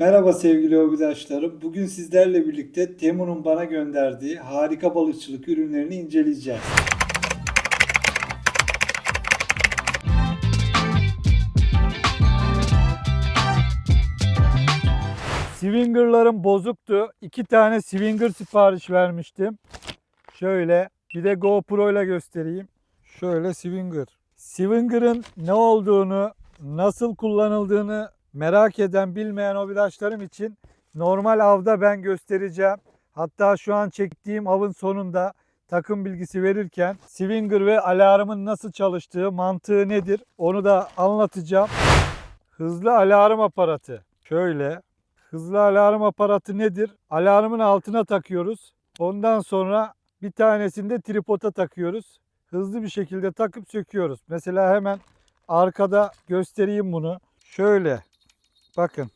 Merhaba sevgili hobidaşlarım. Bugün sizlerle birlikte Temu'nun bana gönderdiği harika balıkçılık ürünlerini inceleyeceğiz. Swinger'larım bozuktu. İki tane Swinger sipariş vermiştim. Şöyle bir de GoPro ile göstereyim. Şöyle Swinger. Swinger'ın ne olduğunu, nasıl kullanıldığını merak eden, bilmeyen hobidaşlarım için normal avda ben göstereceğim. Hatta şu an çektiğim avın sonunda takım bilgisi verirken Swinger ve alarmın nasıl çalıştığı, mantığı nedir onu da anlatacağım. Hızlı alarm aparatı. Şöyle hızlı alarm aparatı nedir? Alarmın altına takıyoruz. Ondan sonra bir tanesini de tripoda takıyoruz. Hızlı bir şekilde takıp söküyoruz. Mesela hemen arkada göstereyim bunu. Şöyle bakın.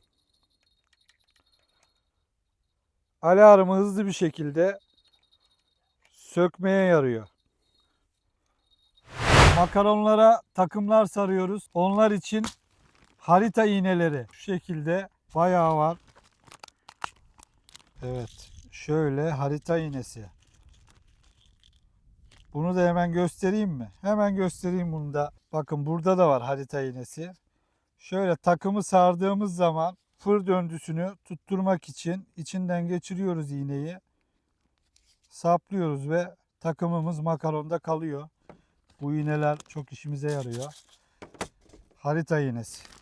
Alarmı hızlı bir şekilde sökmeye yarıyor. Makaronlara takımlar sarıyoruz. Onlar için harita iğneleri şu şekilde bayağı var. Evet. Şöyle harita iğnesi. Bunu da hemen göstereyim mi? Hemen göstereyim bunu da. Bakın burada da var harita iğnesi. Şöyle takımı sardığımız zaman fır döndüsünü tutturmak için içinden geçiriyoruz iğneyi. Saplıyoruz ve takımımız makaronda kalıyor. Bu iğneler çok işimize yarıyor. Harita iğnesi.